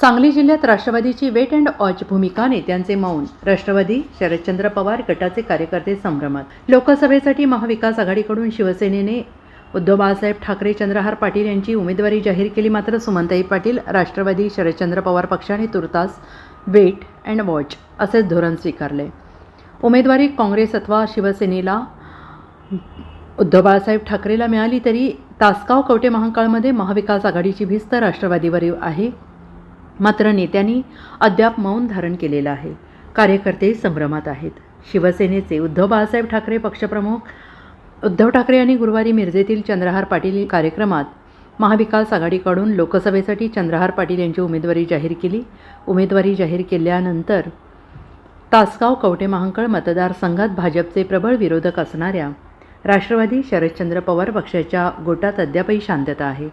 सांगली जिल्ह्यात राष्ट्रवादीची weight and watch भूमिका नेत्यांचे मौन. राष्ट्रवादी शरदचंद्र पवार गटाचे कार्यकर्ते संभ्रमात. लोकसभेसाठी महाविकास आघाडीकडून शिवसेनेने उद्धव बाळासाहेब ठाकरे चंद्रहार पाटील यांची उमेदवारी जाहीर केली मात्र सुमंताई पाटील राष्ट्रवादी शरदचंद्र पवार पक्षाने तुर्तास वेट अँड वॉच असेच धोरण स्वीकारले. उमेदवारी काँग्रेस अथवा शिवसेनेला उद्धव बाळासाहेब ठाकरेला मिळाली तरी तासगाव कवटे महांकाळमध्ये महाविकास आघाडीची भिस्त राष्ट्रवादीवर आहे. मात्र नेत्यांनी अद्याप मौन धारण केलेलं आहे. कार्यकर्ते संभ्रमात आहेत. शिवसेनेचे उद्धव बाळासाहेब ठाकरे पक्षप्रमुख उद्धव ठाकरे यांनी गुरुवारी मिरजेतील चंद्रहार पाटील कार्यक्रमात महाविकास आघाडीकडून लोकसभेसाठी चंद्रहार पाटील यांची उमेदवारी जाहीर केली. उमेदवारी जाहीर केल्यानंतर तासगाव कवटे महांकळ मतदारसंघात भाजपचे प्रबळ विरोधक असणाऱ्या राष्ट्रवादी शरदचंद्र पवार पक्षाच्या गोटात अद्यापही शांतता आहे.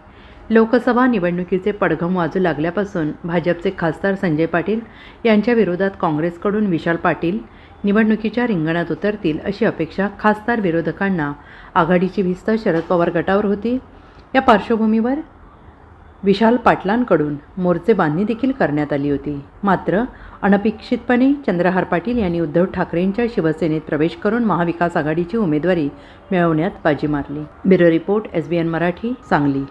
लोकसभा निवडणुकीचे पडघम वाजू लागल्यापासून भाजपचे खासदार संजय पाटील यांच्या विरोधात काँग्रेसकडून विशाल पाटील निवडणुकीच्या रिंगणात उतरतील अशी अपेक्षा खासदार विरोधकांना. आघाडीची भिस्त शरद पवार गटावर होती. या पार्श्वभूमीवर विशाल पाटलांकडून मोर्चे बांधणी देखील करण्यात आली होती. मात्र अनपेक्षितपणे चंद्रहार पाटील यांनी उद्धव ठाकरेंच्या शिवसेनेत प्रवेश करून महाविकास आघाडीची उमेदवारी मिळवण्यात बाजी मारली. Bureau report S B N Marathi Sangli.